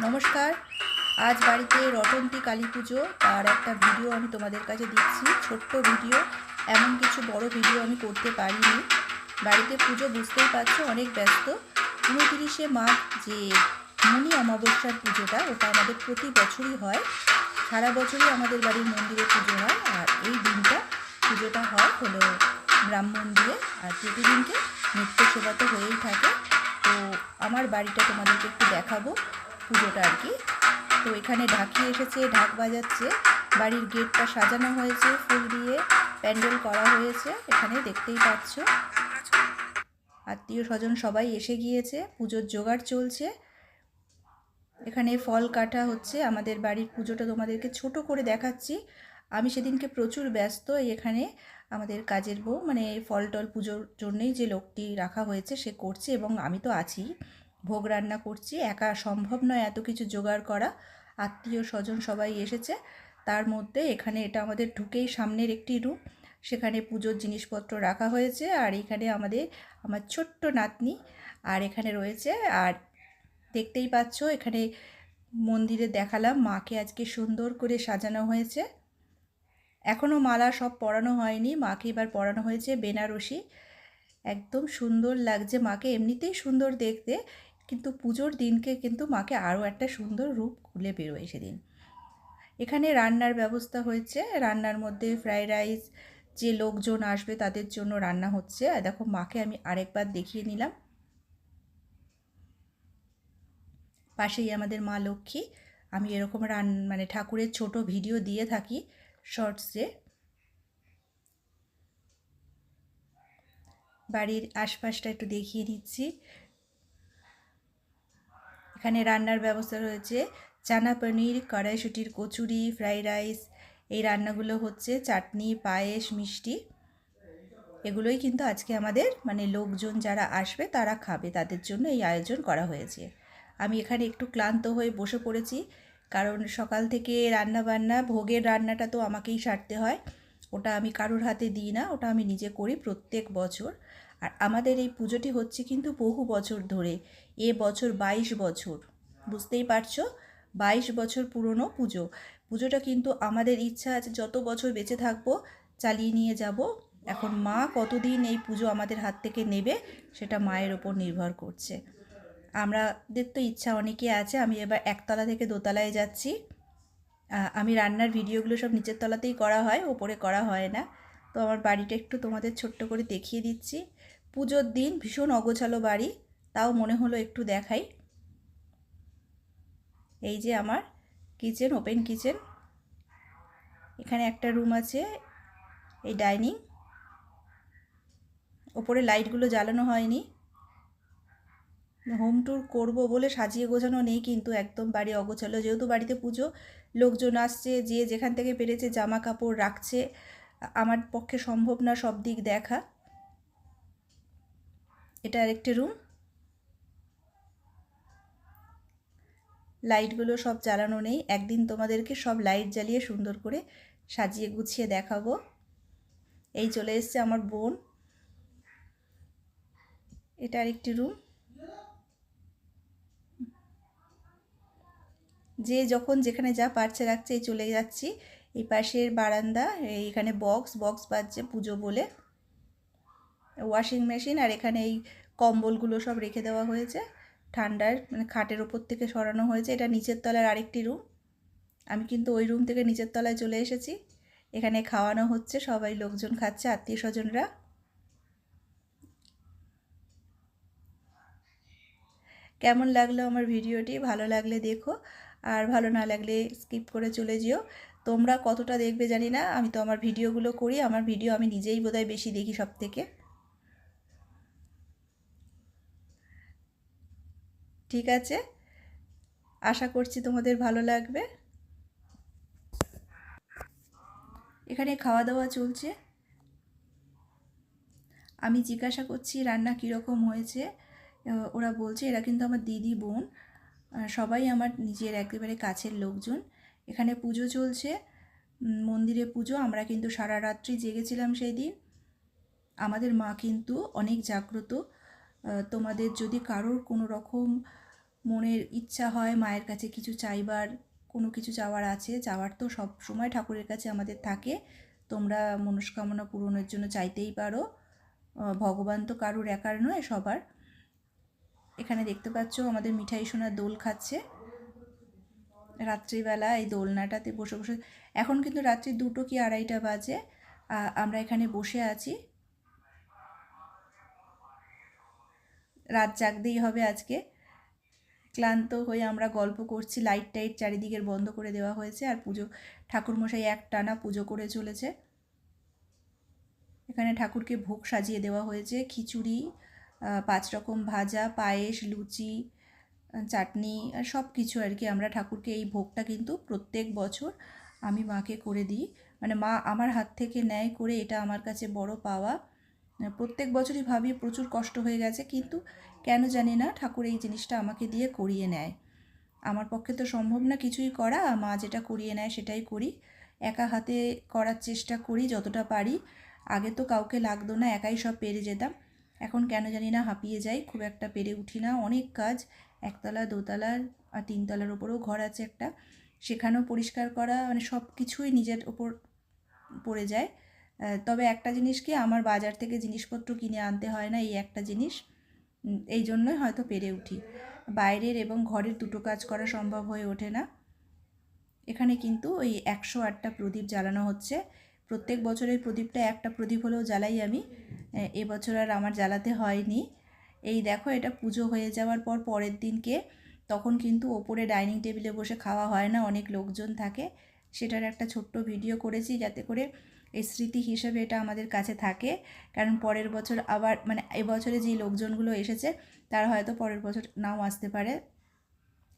নমস্কার। আজ বাড়িতে রটন্তী কালী পুজো, তার একটা ভিডিও আমি তোমাদের কাছে দিচ্ছি, ছোট্ট ভিডিও। এমন কিছু বড় ভিডিও আমি করতে পারিনি। বাড়িতে পুজো বুঝতেই পারছ, অনেক ব্যস্ত। উনতিরিশে মাঘ যে মনি অমাবস্যার পুজোটা, ওটা আমাদের প্রতি বছরই হয়। সারা বছরই আমাদের বাড়ির মন্দিরে পুজো হয়, আর এই দিনটা পুজোটা হয় হলো ব্রাহ্মণ দিয়ে, আর প্রতিদিনকে নিত্য সেবা তো হয়েই থাকে। তো আমার বাড়িটা তোমাদেরকে একটু দেখাবো। পুজোটা আর কি। তো এখানে ঢাকি এসেছে, ঢাক বাজাচ্ছে। বাড়ির গেটটা সাজানো হয়েছে, ফুল দিয়ে প্যান্ডেল করা হয়েছে, এখানে দেখতেই পাচ্ছ। আত্মীয় স্বজন সবাই এসে গিয়েছে, পুজোর জোগাড় চলছে। এখানে ফল কাটা হচ্ছে, আমাদের বাড়ির পুজোটা তোমাদেরকে ছোট করে দেখাচ্ছি। আমি সেদিনকে প্রচুর ব্যস্ত এখানে আমাদের কাজের বউ মানে ফল টল পুজোর জন্যই যে লোকটি রাখা হয়েছে সে করছে এবং আমি তো আছি। ভোগ রান্না করছি, একা সম্ভব নয় এত কিছু জোগাড় করা। আত্মীয় স্বজন সবাই এসেছে। তার মধ্যে এখানে এটা আমাদের ঢুকেই সামনের একটি রুম। সেখানে পুজোর জিনিসপত্র রাখা হয়েছে আর এখানে আমাদের, আমার ছোট্ট নাতনি আর এখানে রয়েছে। আর দেখতেই পাচ্ছ, এখানে মন্দিরে দেখালাম মাকে আজকে সুন্দর করে সাজানো হয়েছে। এখনও মালা সব পরানো হয়নি, মাকে এবার পরানো হয়েছে বেনারসি। একদম সুন্দর লাগছে মাকে, এমনিতেই সুন্দর দেখতে। কিন্তু পুজোর দিনকে কিন্তু মাকে আরও একটা সুন্দর রূপ খুলে বেরোয় সেদিন। এখানে রান্নার ব্যবস্থা হয়েছে। রান্নার মধ্যে ফ্রাইড রাইস, যে লোকজন আসবে তাদের জন্য রান্না হচ্ছে। আর দেখো, মাকে আমি আরেকবার দেখিয়ে নিলাম। পাশেই আমাদের মা লক্ষ্মী। আমি এরকম রান মানে ঠাকুরের ছোট ভিডিও দিয়ে থাকি শর্টসে। বাড়ির আশপাশটা একটু দেখিয়ে দিচ্ছি। এখানে রান্নার ব্যবস্থা রয়েছে। চানা পনির, কড়াইশুটির কচুরি, ফ্রাইড রাইস, এই রান্নাগুলো হচ্ছে চাটনি, পায়েস, মিষ্টি। এগুলোই কিন্তু আজকে আমাদের মানে লোকজন যারা আসবে তারা খাবে, তাদের জন্য এই আয়োজন করা হয়েছে। আমি এখানে একটু ক্লান্ত হয়ে বসে পড়েছি, কারণ সকাল থেকে রান্না বান্না ভোগের রান্নাটা তো আমাকেই সারতে হয়। ওটা আমি কারোর হাতে দিই না, ওটা আমি নিজে করি প্রত্যেক বছর। আর আমাদের এই পুজোটি হচ্ছে কিন্তু বহু বছর ধরে। এ বছর বাইশ বছর। বুঝতেই পারছ? বাইশ বছর পুরনো পুজো। পুজোটা কিন্তু আমাদের ইচ্ছা আছে যত বছর বেঁচে থাকব, চালিয়ে নিয়ে যাব। এখন মা কতদিন এই পুজো আমাদের হাত থেকে নেবে, সেটা মায়ের ওপর নির্ভর করছে। আমাদের তো ইচ্ছা অনেকে আছে, আমি এবার একতলা থেকে দোতলায় যাচ্ছি। আমি রান্নার ভিডিওগুলো সব নিচের তলাতেই করা হয়, ওপরে করা হয় না। তো আমার বাড়িটা একটু তোমাদের ছোট্ট করে দেখিয়ে দিচ্ছি। পুজোর দিন ভীষণ অগোছালো বাড়ি। তাও মনে হলো একটু দেখাই। এই যে আমার কিচেন, ওপেন কিচেন। এখানে একটা রুম আছে, এই ডাইনিং। ওপরে লাইটগুলো জ্বালানো হয়নি। হোম ট্যুর করব বলে সাজিয়ে গোছানো নেই কিন্তু একদম বাড়ি অগোছালো। যেহেতু বাড়িতে পুজো, লোকজন আসছে, যে যেখান থেকে পেরেছে জামা কাপড় রাখছে, আমার পক্ষে সম্ভব না সব দিক দেখা। এটা আরেকটি রুম। লাইটগুলো সব জ্বালানো নেই। একদিন তোমাদেরকে সব লাইট জ্বালিয়ে সুন্দর করে সাজিয়ে গুছিয়ে দেখাবো। এই চলে এসছে আমার বোন। এটা আরেকটি রুম যে যখন যেখানে যা পারছে রাখছে, এই চলে যাচ্ছি। এই পাশের বারান্দা, এইখানে বক্স বক্স বাজছে পুজো বলে। ওয়াশিং মেশিন আর এখানে এই কম্বলগুলো সব রেখে দেওয়া হয়েছে। ঠান্ডার মানে খাটের ওপর থেকে সরানো হয়েছে। এটা নিচের তলার আরেকটি রুম। আমি কিন্তু ওই রুম থেকে নিচের তলায় চলে এসেছি। এখানে খাওয়ানো হচ্ছে, সবাই লোকজন খাচ্ছে, আত্মীয় স্বজনরা। কেমন লাগল আমার ভিডিওটি? ভালো লাগলে দেখো। আর ভালো না লাগলে স্কিপ করে চলে যেও। তোমরা কতটা দেখবে জানি না। আমি তো আমার ভিডিওগুলো করি। আমার ভিডিও আমি নিজেই বোধহয় বেশি দেখি সব থেকে ঠিক আছে? আশা করছি তোমাদের ভালো লাগবে। এখানে খাওয়া দাওয়া চলছে। আমি জিজ্ঞাসা করছি, রান্না কীরকম হয়েছে? ওরা বলছে, এরা কিন্তু আমার দিদি, বোন। সবাই আমার নিজের একেবারে কাছের লোকজন। এখানে পুজো চলছে। মন্দিরে পুজো। আমরা কিন্তু সারা রাত্রি জেগেছিলাম সেই দিন আমাদের মা কিন্তু অনেক জাগ্রত। তোমাদের যদি কারোর কোনো রকম মনের ইচ্ছা হয়, মায়ের কাছে কিছু চাইবার, কোনো কিছু চাওয়ার আছে চাওয়ার তো সব সময় ঠাকুরের কাছে আমাদের থাকে। তোমরা মনস্কামনা পূরণের জন্য চাইতেই পারো। ভগবান তো কারুর একার নয়, সবার। এখানে দেখতে পাচ্ছ আমাদের মিঠাই সোনার দোল খাচ্ছে। রাত্রিবেলা এই দোলনাটাতে বসে বসে, এখন কিন্তু রাত্রি দুটো কি আড়াইটা বাজে আমরা এখানে বসে আছি। রাত জাগতেই হবে আজকে। ক্লান্ত হয়ে আমরা গল্প করছি লাইট টাইট চারিদিকের বন্ধ করে দেওয়া হয়েছে আর পুজো, ঠাকুরমশাই এক টানা পুজো করে চলেছে। এখানে ঠাকুরকে ভোগ সাজিয়ে দেওয়া হয়েছে, খিচুড়ি পাঁচ রকম ভাজা, পায়েস, লুচি চাটনি সব কিছু আর কি আমরা ঠাকুরকে এই ভোগটা কিন্তু প্রত্যেক বছর আমি মাকে করে দিই। মানে মা আমার হাত থেকে নেয় করে এটা আমার কাছে বড় পাওয়া। প্রত্যেক বছরই ভাবি প্রচুর কষ্ট হয়ে গেছে, কিন্তু কেন জানি না ঠাকুর এই জিনিসটা আমাকে দিয়ে করিয়ে নেয়। আমার পক্ষে তো সম্ভব না কিছুই করা, মা যেটা করিয়ে নেয় সেটাই করি। একা হাতে করার চেষ্টা করি যতটা পারি। আগে তো কাউকে লাগতো না, একাই সব পেরে যেতাম। এখন কেন জানি না হাঁপিয়ে যাই, খুব একটা পেরে উঠি না। অনেক কাজ, একতলা দোতলা আর তিনতলার ওপরেও ঘর আছে একটা। সেখানেও পরিষ্কার করা মানে সব কিছুই নিজের ওপর পড়ে যায়। তবে একটা জিনিস কি, আমার বাজার থেকে জিনিসপত্র কিনে আনতে হয় না এই একটা জিনিস। এই জন্যই হয়তো পেরে উঠি। বাইরের এবং ঘরের দুটো কাজ করা সম্ভব হয়ে ওঠে না। এখানে কিন্তু ওই একশো আটটা প্রদীপ জ্বালানো হচ্ছে। প্রত্যেক বছরের প্রদীপটা একটা প্রদীপ হলেও জ্বালাই আমি। এবছর আর আমার জ্বালাতে হয়নি। এই দেখো, এটা পুজো হয়ে যাওয়ার পর পরের দিনকে তখন কিন্তু ওপরে ডাইনিং টেবিলে বসে খাওয়া হয় না, অনেক লোকজন থাকে। সেটার একটা ছোট্ট ভিডিও করেছি যাতে করে এই স্মৃতি হিসেবে এটা আমাদের কাছে থাকে। কারণ পরের বছর আবার মানে এবছরে যে লোকজনগুলো এসেছে, তারা হয়তো পরের বছর নাও আসতে পারে।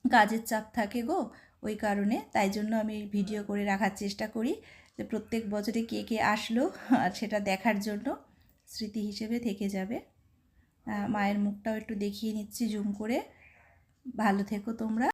কাজের চাপ থাকে গো ওই কারণে। তাই জন্য আমি ভিডিও করে রাখার চেষ্টা করি যে প্রত্যেক বছরে কে কে আসলো আর সেটা দেখার জন্য স্মৃতি হিসেবে থেকে যাবে। মায়ের মুখটাও একটু দেখিয়ে নিচ্ছি, জুম করে। ভালো থেকো তোমরা।